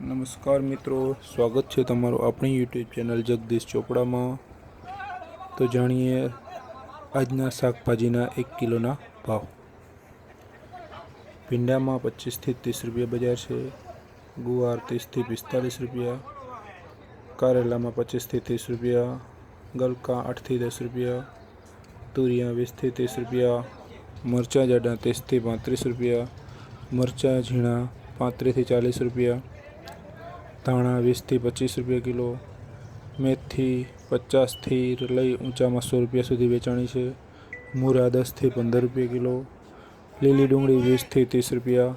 નમસ્કાર મિત્રો, સ્વાગત છે તમારું આપણી યુટ્યુબ ચેનલ જગદીશ ચોપડામાં. તો જાણીએ આજના શાકભાજીના એક કિલોના ભાવ. ભીંડામાં પચીસથી ત્રીસ રૂપિયા બજાર છે. ગુવાર ત્રીસથી પિસ્તાલીસ રૂપિયા. કારેલામાં પચીસથી ત્રીસ રૂપિયા. ગલકા આઠથી દસ રૂપિયા. તુરિયા વીસથી ત્રીસ રૂપિયા. મરચાં જાડા ત્રીસથી પાંત્રીસ રૂપિયા. મરચાં ઝીણા પાંત્રીસથી ચાલીસ રૂપિયા. ધાણા વીસથી પચીસ રૂપિયા કિલો, મેથી પચાસથી લઈ ઊંચામાં સો રૂપિયા સુધી વેચાણી છે. મૂરા દસથી પંદર રૂપિયા કિલો, લીલી ડુંગળી વીસથી ત્રીસ રૂપિયા,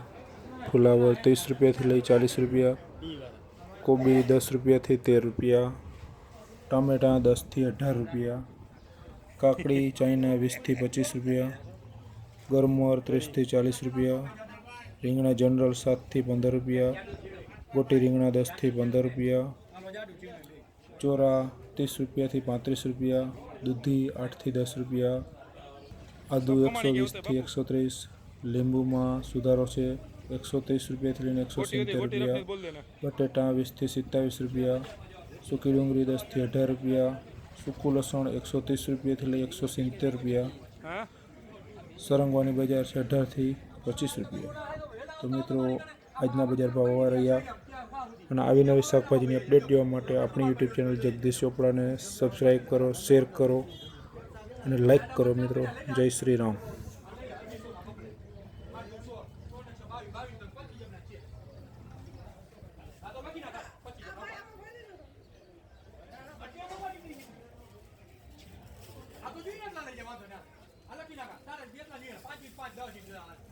ફુલાવર ત્રીસ રૂપિયાથી લઈ ચાલીસ રૂપિયા, કોબી દસ રૂપિયાથી તેર રૂપિયા, ટામેટાં દસથી અઢાર રૂપિયા, કાકડી ચાઈના વીસથી પચીસ રૂપિયા ગરમોર ત્રીસથી ચાલીસ રૂપિયા, રીંગણા જનરલ સાતથી પંદર રૂપિયા ગોટી રીંગણા દસથી પંદર રૂપિયા ચોરા ત્રીસ રૂપિયાથી પાંત્રીસ રૂપિયા દૂધી આઠથી દસ રૂપિયા આદુ એકસો વીસથી એકસો ત્રીસ લીંબુમાં સુધારો છે એકસો ત્રીસ રૂપિયાથી લઈને એકસો સિત્તેર રૂપિયા બટેટા વીસથી સિત્તાવીસ રૂપિયા સૂકી ડુંગળી દસથી અઢાર રૂપિયા સૂકું લસણ એકસો ત્રીસ રૂપિયાથી લઈ એકસો સિત્તેર રૂપિયા સરંગવાની બજાર છે અઢારથી પચીસ રૂપિયા. તો મિત્રો આજના બજાર ભાવ હોવા રહ્યા. અને આવી નવી શાકભાજીની અપડેટ લેવા માટે આપણી યુટ્યુબ ચેનલ જગદીશ ચોપડાને સબસ્ક્રાઈબ કરો શેર કરો અને લાઈક કરો મિત્રો. જય શ્રી રામ. આ